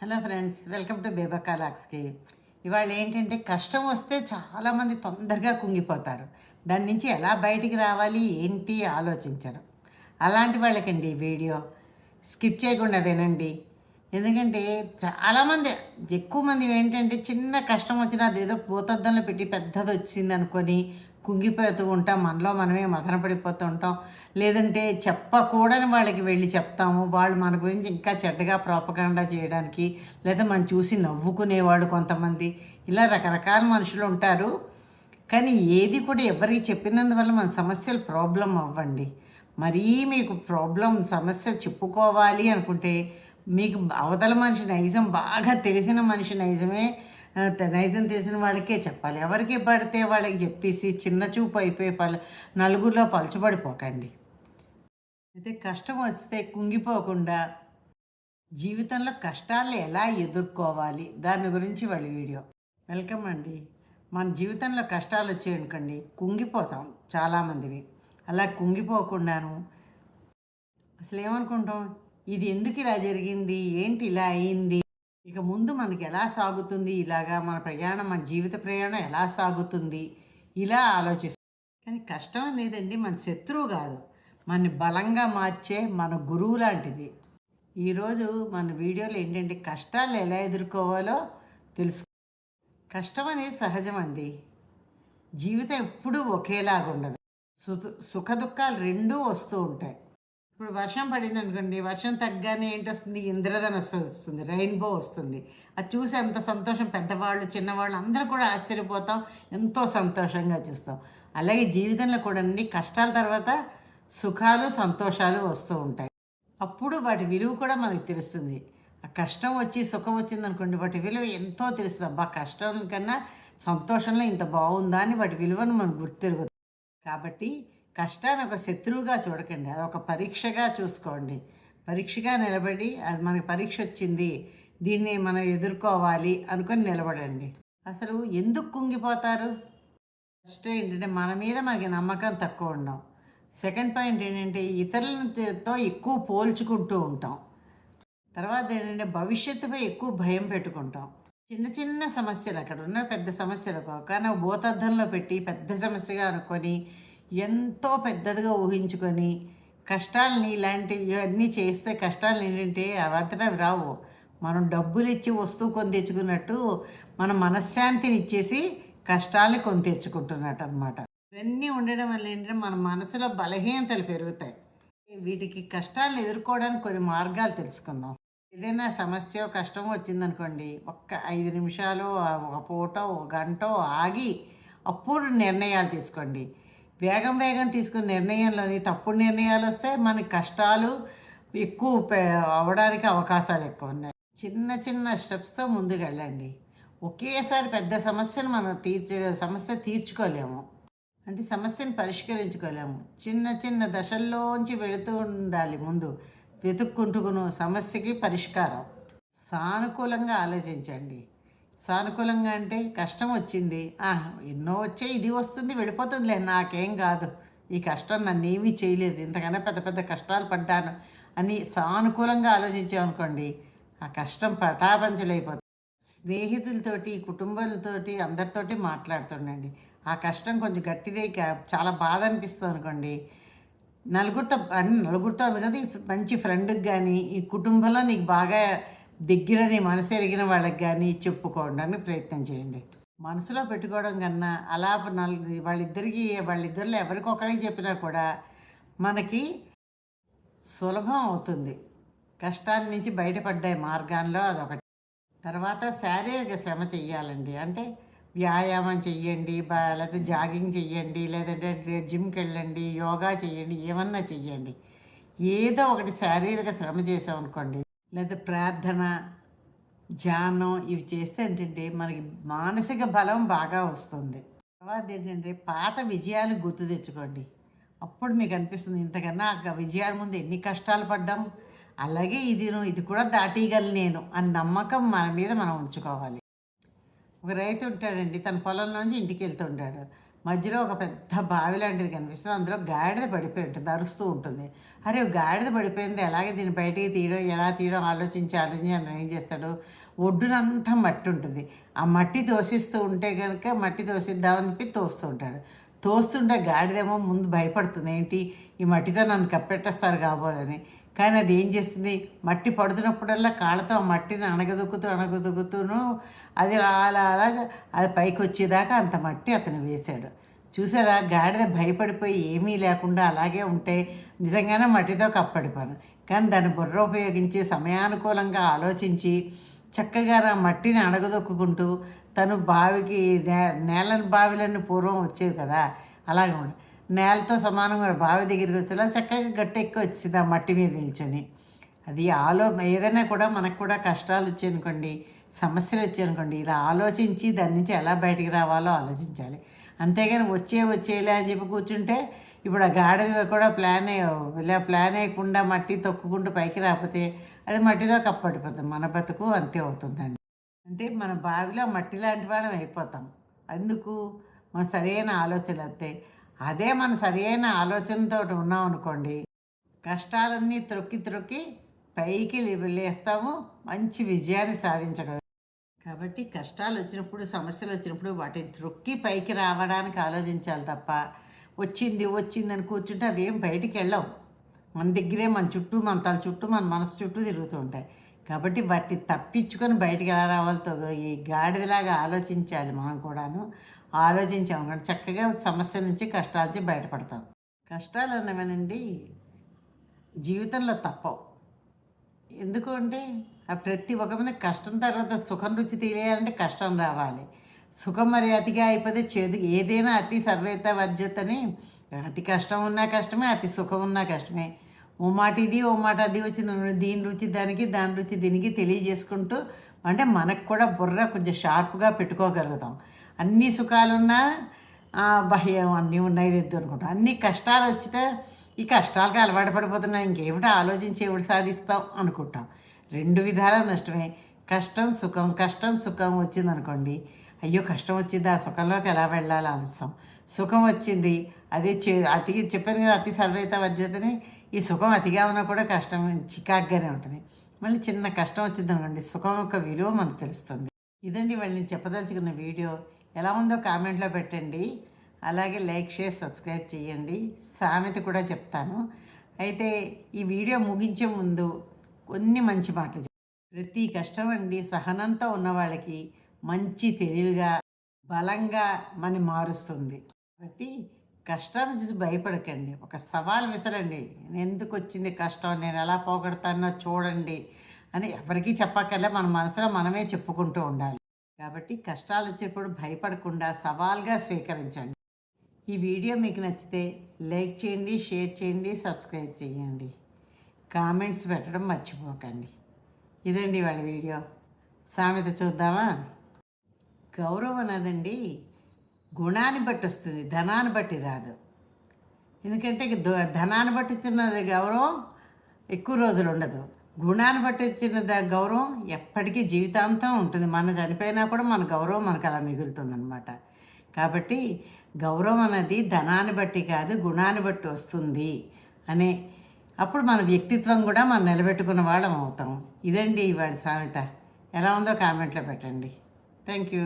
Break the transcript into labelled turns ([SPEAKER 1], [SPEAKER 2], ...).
[SPEAKER 1] Hello friends welcome to బేబకా లాక్స్కి. ఇవాళ ఏంటంటే కష్టం వస్తే చాలామంది తొందరగా కుంగిపోతారు. దాని నుంచి ఎలా బయటికి రావాలి ఏంటి ఆలోచించరు. అలాంటి వాళ్ళకండి ఈ వీడియో. స్కిప్ చేయకుండా వినండి ఎందుకంటే చాలామంది ఎక్కువ మంది ఏంటంటే చిన్న కష్టం వచ్చినా అదేదో భూతద్దంలో పెట్టి పెద్దది వచ్చింది అనుకొని కుంగిపోతూ ఉంటాం మనలో మనమే మదన పడిపోతూ ఉంటాం లేదంటే చెప్పకూడని వాళ్ళకి వెళ్ళి చెప్తాము. వాళ్ళు మన గురించి ఇంకా చెడ్డగా ప్రోపగండా చేయడానికి లేదా మనం చూసి నవ్వుకునేవాడు కొంతమంది. ఇలా రకరకాల మనుషులు ఉంటారు. కానీ ఏది కూడా ఎవరికి చెప్పినందువల్ల మన సమస్యలు ప్రాబ్లం అవ్వండి. మరీ మీకు ప్రాబ్లం సమస్య చెప్పుకోవాలి అనుకుంటే మీకు అవతల మనిషి నైజం బాగా తెలిసిన మనిషి నైజమే నైజం తెలిసిన వాళ్ళకే చెప్పాలి. ఎవరికి పడితే వాళ్ళకి చెప్పేసి చిన్న చూపు అయిపోయి పల నలుగురిలో పలచబడిపోకండి. అయితే కష్టం వస్తే కుంగిపోకుండా జీవితంలో కష్టాలు ఎలా ఎదుర్కోవాలి? దాని గురించి వాళ్ళ వీడియో. వెల్కమ్ అండి. మన జీవితంలో కష్టాలు వచ్చాయనుకోండి కుంగిపోతాం చాలామందివి. అలా కుంగిపోకుండాను అసలు ఏమనుకుంటాం ఇది ఎందుకు ఇలా జరిగింది? ఏంటి ఇలా అయింది? ఇక ముందు మనకి ఎలా సాగుతుంది? ఇలాగా మన ప్రయాణం మన జీవిత ప్రయాణం ఎలా సాగుతుంది? ఇలా ఆలోచిస్తాం కానీ కష్టం అనేదండి మన శత్రువు కాదు. మన బలంగా మార్చే మన గురువు లాంటిది. ఈరోజు మన వీడియోలో ఏంటంటే కష్టాలు ఎలా ఎదుర్కోవాలో తెలుసు కష్టం అనేది సహజం అండి జీవితం ఎప్పుడూ ఒకేలాగా ఉండదు సు సుఖ దుఃఖాలు రెండూ వస్తూ ఉంటాయి. ఇప్పుడు వర్షం పడింది అనుకోండి వర్షం తగ్గానే ఏంటి వస్తుంది? ఇంద్రధనస్సు వస్తుంది రెయిన్బో వస్తుంది. అది చూసి ఎంత సంతోషం పెద్దవాళ్ళు చిన్నవాళ్ళు అందరూ కూడా ఆశ్చర్యపోతాం ఎంతో సంతోషంగా చూస్తాం. అలాగే జీవితంలో కూడా అన్ని కష్టాల తర్వాత సుఖాలు సంతోషాలు వస్తూ ఉంటాయి. అప్పుడు వాటి విలువ కూడా మనకు తెలుస్తుంది. ఆ కష్టం వచ్చి సుఖం వచ్చింది అనుకోండి వాటి విలువ ఎంతో తెలుస్తుంది. అబ్బా కష్టం కన్నా సంతోషంలో ఇంత బాగుందా అని వాటి విలువను మనం గుర్తిరుగుతాం కాబట్టి కష్టాన్ని ఒక శత్రువుగా చూడకండి. అది ఒక పరీక్షగా చూసుకోండి. పరీక్షగా నిలబడి అది మనకి పరీక్ష వచ్చింది. దీన్ని మనం ఎదుర్కోవాలి అనుకొని నిలబడండి. అసలు ఎందుకు కుంగిపోతారు? ఫస్ట్ ఏంటంటే మన మీద మనకి నమ్మకం తక్కువ ఉండడం సెకండ్ పాయింట్ ఏంటంటే ఇతరులతో ఎక్కువ పోల్చుకుంటూ ఉంటాం. తర్వాత ఏంటంటే భవిష్యత్తుపై ఎక్కువ భయం పెట్టుకుంటాం. చిన్న చిన్న సమస్యలు అక్కడ ఉన్న పెద్ద సమస్యలు కావు. కానీ భూతద్దంలో పెట్టి పెద్ద సమస్యగా అనుకొని ఎంతో పెద్దదిగా ఊహించుకొని కష్టాలని ఇలాంటివి అన్నీ చేస్తే కష్టాలు ఏంటంటే అవంతటా రావు. మనం డబ్బులు ఇచ్చి వస్తువు కొని తెచ్చుకున్నట్టు మన మనశ్శాంతిని ఇచ్చేసి కష్టాలని కొని తెచ్చుకుంటున్నట్టు అనమాట ఇవన్నీ ఉండడం వల్ల ఏంటంటే మన మనసులో బలహీనతలు పెరుగుతాయి. వీటికి కష్టాలను ఎదుర్కోవడానికి కొన్ని మార్గాలు తెలుసుకుందాం. ఏదైనా సమస్య కష్టం వచ్చిందనుకోండి ఒక్క ఐదు నిమిషాలు ఒక పూట ఒక గంట ఆగి అప్పుడు నిర్ణయాలు తీసుకోండి. వేగం వేగం తీసుకున్న నిర్ణయంలోని తప్పుడు నిర్ణయాలు వస్తే మనకి కష్టాలు ఎక్కువ అవ్వడానికి అవకాశాలు ఎక్కువ ఉన్నాయి. చిన్న చిన్న స్టెప్స్తో ముందుకు వెళ్ళండి ఒకేసారి పెద్ద సమస్యను మనం తీర్చ సమస్య తీర్చుకోలేము. అంటే సమస్యను పరిష్కరించుకోలేము. చిన్న చిన్న దశల్లోంచి వెళుతూ ఉండాలి ముందు. వెతుక్కుంటుకును సమస్యకి పరిష్కారం. సానుకూలంగా ఆలోచించండి. సానుకూలంగా అంటే కష్టం వచ్చింది. ఎన్నో వచ్చే ఇది వస్తుంది వెళ్ళిపోతుందిలే నాకేం కాదు. ఈ కష్టం నన్ను ఏమీ చేయలేదు. ఇంతకన్నా పెద్ద పెద్ద కష్టాలు పడ్డాను అని సానుకూలంగా ఆలోచించామనుకోండి ఆ కష్టం పటాపంచలైపోతుంది. స్నేహితులతోటి కుటుంబాలతోటి అందరితోటి మాట్లాడుతుండండి. ఆ కష్టం కొంచెం గట్టిదే చాలా బాధ అనిపిస్తుంది అనుకోండి. నలుగురితో అన్ని నలుగురితో కదా మంచి ఫ్రెండ్కి కానీ ఈ కుటుంబంలో నీకు బాగా దగ్గరని మనసు ఎరిగిన వాళ్ళకి కానీ చెప్పుకోవడానికి ప్రయత్నం చేయండి. మనసులో పెట్టుకోవడం కన్నా అలా నాలుగు వాళ్ళిద్దరికి వాళ్ళిద్దరిలో ఎవరికొకరికి చెప్పినా కూడా మనకి సులభం అవుతుంది. కష్టాల నుంచి బయటపడ్డే మార్గాల్లో అదొకటి. తర్వాత శారీరక శ్రమ చెయ్యాలండి. అంటే వ్యాయామం చెయ్యండి బా లేకపోతే జాగింగ్ చెయ్యండి లేదంటే జిమ్కి వెళ్ళండి యోగా చెయ్యండి ఏమన్నా చెయ్యండి. ఏదో ఒకటి శారీరక శ్రమ చేసామనుకోండి లేదా ప్రార్థన ధ్యానం ఇవి చేస్తే ఏంటంటే మనకి మానసిక బలం బాగా వస్తుంది. తర్వాత ఏంటంటే పాత విజయాలు గుర్తు తెచ్చుకోండి. అప్పుడు మీకు అనిపిస్తుంది ఇంతకన్నా ఆ విజయాల ముందు ఎన్ని కష్టాలు పడ్డాం అలాగే ఇది ఇది కూడా దాటిగలను నేను అని నమ్మకం మన మీద మనం ఉంచుకోవాలి. ఒక రైతు ఉంటాడండి తన పొలంలోంచి ఇంటికి వెళ్తుంటాడు మధ్యలో ఒక పెద్ద బావి లాంటిది కనిపిస్తుంది. అందులో గాడిద పడిపోయి ఉంటుంది అరుస్తూ ఉంటుంది. అరే గాడిద పడిపోయింది. ఎలాగే దీన్ని బయటికి తీయడం ఎలా తీయడం ఆలోచించి ఆలోచించి అందరం ఏం చేస్తాడు? ఒడ్డునంతా మట్టి ఉంటుంది. ఆ మట్టి తోసిస్తూ ఉంటే కనుక మట్టి తోసిద్దామని తోస్తూ ఉంటాడు. తోస్తుంటే గాడిదేమో ముందు భయపడుతుంది. ఏంటి? ఈ మట్టితో నన్ను కప్పెట్టేస్తారు కాబోలని. కానీ అది ఏం చేస్తుంది? మట్టి పడుతున్నప్పుడల్లా కాళ్ళతో ఆ మట్టిని అణగదొక్కుతూ అణగదొక్కుతూను అది అలా అలాగా అది పైకి వచ్చేదాకా అంత మట్టి అతను వేశాడు. చూసారా? గాడిద భయపడిపోయి ఏమీ లేకుండా అలాగే ఉంటే నిజంగానే మట్టితో కప్పడిపోను. కానీ దాన్ని బుర్ర ఉపయోగించి సమయానుకూలంగా ఆలోచించి చక్కగా నా మట్టిని అణగదొక్కుంటూ తను బావికి నే నేలని బావిలన్నీ పూర్వం వచ్చేవి కదా? అలాగే ఉండే. నేలతో సమానంగా బావి దగ్గరికి వచ్చేలా చక్కగా గట్టి ఎక్కువ వచ్చింది ఆ మట్టి మీద నిల్చొని. అది ఆలో ఏదైనా కూడా మనకు కూడా కష్టాలు వచ్చాయనుకోండి సమస్యలు వచ్చాయనుకోండి ఇలా ఆలోచించి దాని నుంచి ఎలా బయటికి రావాలో ఆలోచించాలి. అంతేగాని వచ్చే వచ్చేలే అని చెప్పి కూర్చుంటే ఇప్పుడు ఆ గాడిద కూడా ప్లాన్ ఇలా ప్లాన్ వేయకుండా మట్టి తొక్కుకుంటూ పైకి రాకపోతే అది మట్టితో కప్పడిపోతుంది మన బతుకు అంతే అవుతుందండి. అంటే మన బావిలో మట్టి లాంటి వాళ్ళం అయిపోతాం. అందుకు మన సరైన ఆలోచనలు వస్తాయి అదే మన సరైన ఆలోచనతో ఉన్నాం అనుకోండి కష్టాలన్నీ త్రొక్కి త్రొక్కి పైకి లే- లేస్తాము మంచి విజయాన్ని సాధించగలం. కాబట్టి కష్టాలు వచ్చినప్పుడు సమస్యలు వచ్చినప్పుడు వాటిని త్రొక్కి పైకి రావడానికి ఆలోచించాలి తప్ప వచ్చింది వచ్చిందని కూర్చుంటే అవి ఏం బయటికి వెళ్ళవు. మన దగ్గరే మన చుట్టూ మన తల చుట్టూ మన మనసు చుట్టూ తిరుగుతూ ఉంటాయి. కాబట్టి వాటిని తప్పించుకొని బయటికి ఎలా రావాలతో ఈ గాడిదలాగా ఆలోచించాలి మనం కూడాను. ఆలోచించాము కానీ చక్కగా సమస్య నుంచి కష్టాల నుంచి బయటపడతాం. కష్టాలు అన్నవేనండి జీవితంలో తప్పవు. ఎందుకు అంటే ఆ ప్రతి ఒక్కరిని కష్టం తర్వాత సుఖం రుచి తెలియాలంటే కష్టం రావాలి. సుఖం మరి అతిగా అయిపోతే చేదు ఏదైనా అతి సర్వేత వర్జతని అతి కష్టం ఉన్నా కష్టమే అతి సుఖం ఉన్నా కష్టమే. ఓ మాట ఇది ఓ మాట అది వచ్చి దీని రుచి దానికి దాని రుచి దీనికి తెలియజేసుకుంటూ అంటే మనకు కూడా బుర్ర కొంచెం షార్ప్గా పెట్టుకోగలుగుతాం. అన్ని సుఖాలున్నా భయం అన్నీ ఉన్నాయి లేదు అనుకుంటాం. అన్ని కష్టాలు వచ్చితే ఈ కష్టాలకు అలవాటు పడిపోతున్నా ఇంకేమిటో ఆలోచించి ఎవడు సాధిస్తాం అనుకుంటాం. రెండు విధాల నష్టమే. కష్టం సుఖం కష్టం సుఖం వచ్చింది అనుకోండి అయ్యో కష్టం వచ్చింది ఆ సుఖంలోకి ఎలా వెళ్ళాలి ఆలోచిస్తాం. సుఖం వచ్చింది అదే చే అతి చెప్పాను కదా అతి సర్వైత వర్జతని ఈ సుఖం అతిగా ఉన్నా కూడా కష్టం చికాగ్గానే ఉంటుంది. మళ్ళీ చిన్న కష్టం వచ్చింది అనుకోండి సుఖం యొక్క విలువ మనకు తెలుస్తుంది. ఇదండి వాళ్ళు నేను చెప్పదలుచుకున్న వీడియో. ఎలా ఉందో కామెంట్లో పెట్టండి. అలాగే లైక్ షేర్ సబ్స్క్రైబ్ చేయండి. సామెత కూడా చెప్తాను. అయితే ఈ వీడియో ముగించే ముందు కొన్ని మంచి మాటలు ప్రతి కష్టం అండి సహనంతో ఉన్న వాళ్ళకి మంచి తెలివిగా బలంగా మన మారుస్తుంది. కాబట్టి కష్టాన్ని చూసి భయపడకండి. ఒక సవాల్ విసరండి. నేను ఎందుకు వచ్చింది కష్టం? నేను ఎలా పోగొడతానో చూడండి అని ఎవరికీ చెప్పక్కర్లే. మన మనసులో మనమే చెప్పుకుంటూ ఉండాలి. కాబట్టి కష్టాలు వచ్చేటప్పుడు భయపడకుండా సవాల్గా స్వీకరించండి. ఈ వీడియో మీకు నచ్చితే లైక్ చేయండి షేర్ చేయండి సబ్స్క్రైబ్ చేయండి. కామెంట్స్ పెట్టడం మర్చిపోకండి. ఇదండి వాళ్ళ వీడియో. సామెత చూద్దామా? గౌరవం అన్నదండి గుణాన్ని బట్టి వస్తుంది ధనాన్ని బట్టి రాదు. ఎందుకంటే ద- ధనాన్ని బట్టి తిన్నది గౌరవం ఎక్కువ రోజులు ఉండదు. గుణాన్ని బట్టి వచ్చిన దా గౌరవం ఎప్పటికీ జీవితాంతం ఉంటుంది. మన చనిపోయినా కూడా మన గౌరవం మనకు అలా మిగులుతుంది అనమాట కాబట్టి గౌరవం అనేది ధనాన్ని బట్టి కాదు గుణాన్ని బట్టి వస్తుంది అనే అప్పుడు మన వ్యక్తిత్వం కూడా మనం నిలబెట్టుకున్న వాళ్ళం అవుతాం. ఇదండి ఇవాళ సామెత. ఎలా ఉందో కామెంట్లో పెట్టండి. Thank you.